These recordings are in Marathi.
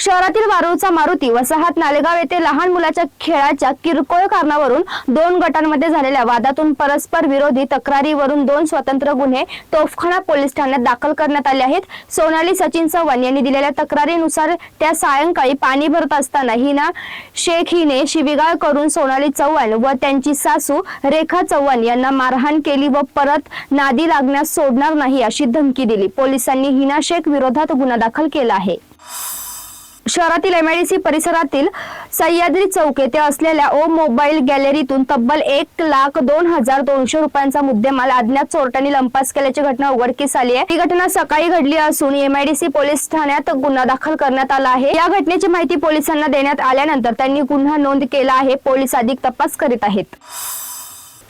शहरातील वारूचा मारुती वसाहत नालेगाव येथे लहान मुलाच्या खेळाच्या किरकोळ कारणावरून दोन गटांमध्ये झालेल्या वादातून परस्पर विरोधी तक्रारीवरून दोन स्वतंत्र गुन्हे तोफखाना पोलीस ठाण्यात दाखल करण्यात आले आहेत. सोनाली सचिन चव्हाण यांनी दिलेल्या तक्रारीनुसार त्या सायंकाळी पाणी भरत असताना हिना शेख हिने शिवीगाळ करून सोनाली चव्हाण व त्यांची सासू रेखा चव्हाण यांना मारहाण केली व परत नादी लागण्यास सोडणार नाही अशी धमकी दिली. पोलिसांनी हिना शेख विरोधात गुन्हा दाखल केला आहे. शहरातील एमआयडीसी परिसरातील सह्याद्री चौक येथे असलेल्या ओ मोबाईल गॅलरीतून तब्बल एक लाख दोन हजार दोनशे रुपयांचा मुद्देमाल अज्ञात चोरट्यांनी लंपास केल्याची घटना उघडकीस आली आहे. ही घटना सकाळी घडली असून एमआयडीसी पोलीस ठाण्यात गुन्हा दाखल करण्यात आला आहे. या घटनेची माहिती पोलिसांना देण्यात आल्यानंतर त्यांनी गुन्हा नोंद केला आहे. पोलीस अधिक तपास करीत आहेत.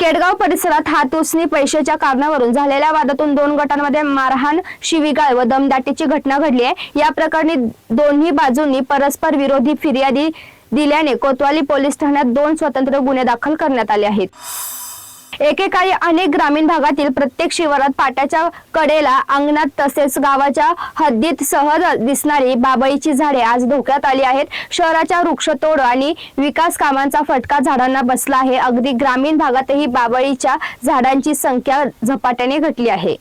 केडगाव परिसरात हातोसनी पैशाच्या कारणावरून झालेल्या वादातून दोन गटांमध्ये मारहाण शिवीगाळ व दमदाटीची घटना घडली आहे. या प्रकरणी दोन्ही बाजूंनी परस्पर विरोधी फिर्यादी दिल्याने कोतवाली पोलीस ठाण्यात दोन स्वतंत्र गुन्हे दाखल करण्यात आले आहेत. एकेकाळी अनेक ग्रामीण भागातील प्रत्येक शिवारात पाट्याच्या कडेला अंगणात तसेच गावाच्या हद्दीत सहज दिसणारी बाबळीची झाडे आज धोक्यात आली आहेत. शहराच्या वृक्षतोड आणि विकास कामांचा फटका झाडांना बसला आहे. अगदी ग्रामीण भागातही बाबळीच्या झाडांची संख्या झपाट्याने घटली आहे.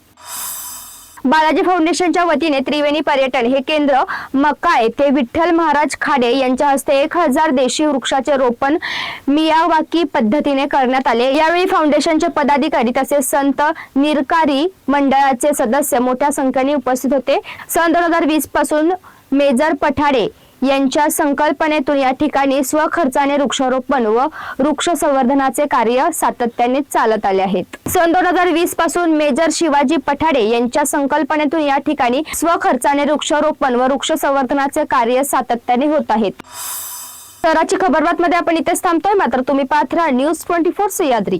बालाजी फाउंडेशनच्या वतीने त्रिवेणी पर्यटन हे केंद्र मक्का येथे विठ्ठल महाराज खाडे यांच्या हस्ते एक हजार देशी वृक्षाचे रोपण मियावाकी पद्धतीने करण्यात आले. यावेळी फाउंडेशनचे पदाधिकारी तसेच संत निरकारी मंडळाचे सदस्य मोठ्या संख्येने उपस्थित होते. सन दोन हजार वीसपासून मेजर पठाडे यांच्या संकल्पनेतून या ठिकाणी स्वखर्चाने वृक्षारोपण व वृक्ष संवर्धनाचे कार्य सातत्याने चालत आले आहेत. सन दोन हजार वीसपासून मेजर शिवाजी पठाडे यांच्या संकल्पनेतून या ठिकाणी स्वखर्चाने वृक्षारोपण व वृक्ष संवर्धनाचे कार्य सातत्याने होत आहेत. शहराची खबरबात मध्ये आपण इथेच थांबतोय. मात्र तुम्ही पाहत राहा न्यूज ट्वेंटी फोर सह्याद्री